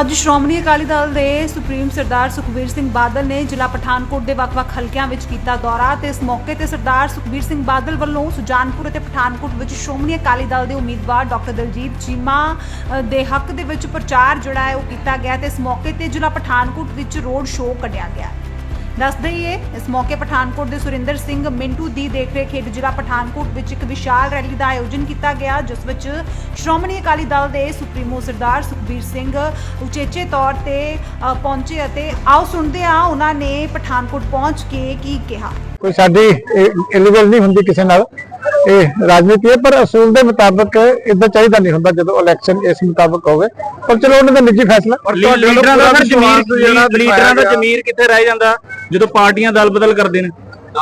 ਅੱਜ ਸ਼੍ਰੋਮਣੀ ਅਕਾਲੀ ਦਲ ਦੇ ਸੁਪਰੀਮ ਸਰਦਾਰ ਸੁਖਬੀਰ ਸਿੰਘ ਬਾਦਲ ਨੇ ਜ਼ਿਲ੍ਹਾ ਪਠਾਨਕੋਟ ਦੇ ਵੱਖ-ਵੱਖ ਹਲਕਿਆਂ ਵਿੱਚ ਕੀਤਾ ਦੌਰਾ ਤੇ ਇਸ ਮੌਕੇ ਤੇ ਸਰਦਾਰ ਸੁਖਬੀਰ ਸਿੰਘ ਬਾਦਲ ਵੱਲੋਂ ਸੁਜਾਨਪੁਰ ਅਤੇ ਪਠਾਨਕੋਟ ਵਿੱਚ ਸ਼੍ਰੋਮਣੀ ਅਕਾਲੀ ਦਲ ਦੇ ਉਮੀਦਵਾਰ ਡਾਕਟਰ ਦਲਜੀਤ ਚੀਮਾ ਦੇ ਹੱਕ ਦੇ ਵਿੱਚ ਪ੍ਰਚਾਰ ਜਿਹੜਾ ਹੈ ਉਹ ਕੀਤਾ ਗਿਆ ਤੇ ਇਸ ਮੌਕੇ ਤੇ ਜ਼ਿਲ੍ਹਾ ਪਠਾਨਕੋਟ ਵਿੱਚ ਰੋਡ ਸ਼ੋਅ ਕੱਢਿਆ ਗਿਆ। ਦੱਸ ਦਈਏ ਇਸ ਮੌਕੇ ਪਠਾਨਕੋਟ ਦੇ ਸੁਰਿੰਦਰ ਸਿੰਘ, ਮਿੰਟੂ ਦੀ ਦੇਖਰੇਖ ਹੇਠ ਜ਼ਿਲ੍ਹਾ ਪਠਾਨਕੋਟ ਵਿੱਚ ਇੱਕ ਵਿਸ਼ਾਲ ਰੈਲੀ ਦਾ ਆਯੋਜਨ ਕੀਤਾ ਗਿਆ, ਜਿਸ ਵਿੱਚ ਸ਼੍ਰੋਮਣੀ ਅਕਾਲੀ ਦਲ ਦੇ ਸੁਪਰੀਮੋ ਸਰਦਾਰ ਸੁਖਬੀਰ ਸਿੰਘ ਉਚੇਚੇ ਤੌਰ ਤੇ ਪਹੁੰਚੇ ਅਤੇ ਆਓ ਸੁਣਦੇ ਹਾਂ, ਉਹਨਾਂ ਨੇ ਪਠਾਨਕੋਟ ਪਹੁੰਚ ਕੇ ਕੀ ਕਿਹਾ। ਕੋਈ ਸਾਡੀ ਇਲੀਗਲ ਨਹੀਂ ਹੁੰਦੀ ਕਿਸੇ ਨਾਲ। ਇਹ ਰਾਜਨੀਤੀ ਹੈ ਪਰ ਅਸੂਲ ਦੇ ਮੁਤਾਬਕ ਇਦਾਂ ਚਾਹੀਦਾ ਨਹੀਂ ਹੁੰਦਾ ਜਦੋਂ ਇਲੈਕਸ਼ਨ ਇਸ ਮੁਤਾਬਕ ਹੋਵੇ। ਪਰ ਚਲੋ ਉਹਨਾਂ ਦਾ ਨਿੱਜੀ ਫੈਸਲਾ। ਲੀਡਰਾਂ ਦਾ ਜ਼ਮੀਰ ਲੀਡਰਾਂ ਦਾ ਜ਼ਮੀਰ ਕਿੱਥੇ ਰਹਿ ਜਾਂਦਾ ਜਦੋਂ ਪਾਰਟੀਆਂ ਦਲ ਬਦਲ ਕਰਦੇ ਨੇ?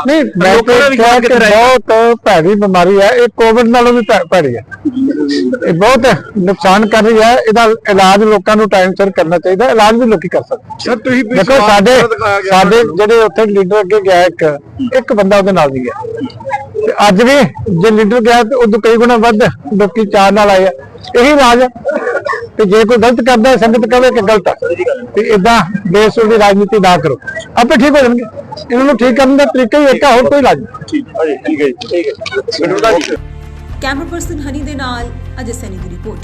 ਨਹੀਂ ਮੈਂ ਲੋਕਾਂ ਦਾ ਤਾਂ ਵਿਸ਼ਵਾਸ ਕਿਹਾ ਕਿ ਕਿੱਥੇ ਰਹਿ ਬਹੁਤ ਭੈੜੀ ਬਿਮਾਰੀ ਹੈ। ਇਹ ਕੋਵਿਡ ਨਾਲੋਂ ਵੀ ਭੈੜੀ ਹੈ। ਇਹ ਬਹੁਤ ਨੁਕਸਾਨ ਕਰ ਰਹੀ ਹੈ। ਇਹਦਾ ਇਲਾਜ ਲੋਕਾਂ ਨੂੰ ਟਾਈਮ ਸਿਰ ਕਰਨਾ ਚਾਹੀਦਾ। ਇਲਾਜ ਵੀ ਲੋਕੀ ਕਰ ਸਕਦੇ। ਸਰ ਤੁਸੀਂ ਦੇਖੋ ਸਾਡੇ ਸਾਡੇ ਜਿਹੜੇ ਉੱਥੇ ਲੀਡਰ ਅੱਗੇ ਗਿਆ ਇੱਕ ਇੱਕ ਬੰਦਾ ਉਹਦੇ ਨਾਲ ਨਹੀਂ ਗਿਆ। ਤੇ ਅੱਜ ਵੀ ਜੇ ਲੀਡਰ ਗਿਆ ਤੇ ਉਦੋਂ ਕਈ ਗੁਣਾ ਵੱਧ ਲੋਕੀ ਚਾਰ ਨਾਲ ਆਏ ਆ। ਇਹੀ ਰਾਜ ਤੇ ਜੇ ਕੋਈ ਗਲਤ ਕਰਦਾ ਸੰਗਤ ਕਹੇ ਕਿ ਗਲਤ ਆ। ਤੇ ਇਦਾਂ ਬੇਸੁਰ ਦੀ ਰਾਜਨੀਤੀ ਨਾ ਕਰੋ। ਆਪੇ ਠੀਕ ਹੋ ਜਾਣਗੇ। ਇਹਨਾਂ ਨੂੰ ਠੀਕ ਕਰਨ ਦਾ ਤਰੀਕਾ ਹੀ ਇੱਕ ਹੋਰ ਕੋਈ ਇਲਾਜ ਠੀਕ ਹੈ ਠੀਕ ਹੈ ਠੀਕ ਹੈ। ਕੈਮਰਾ ਪਰਸਨ ਹਨੀ ਦੇ ਨਾਲ ਅਜੇ ਸੈਨੀ ਦੀ ਰਿਪੋਰਟ।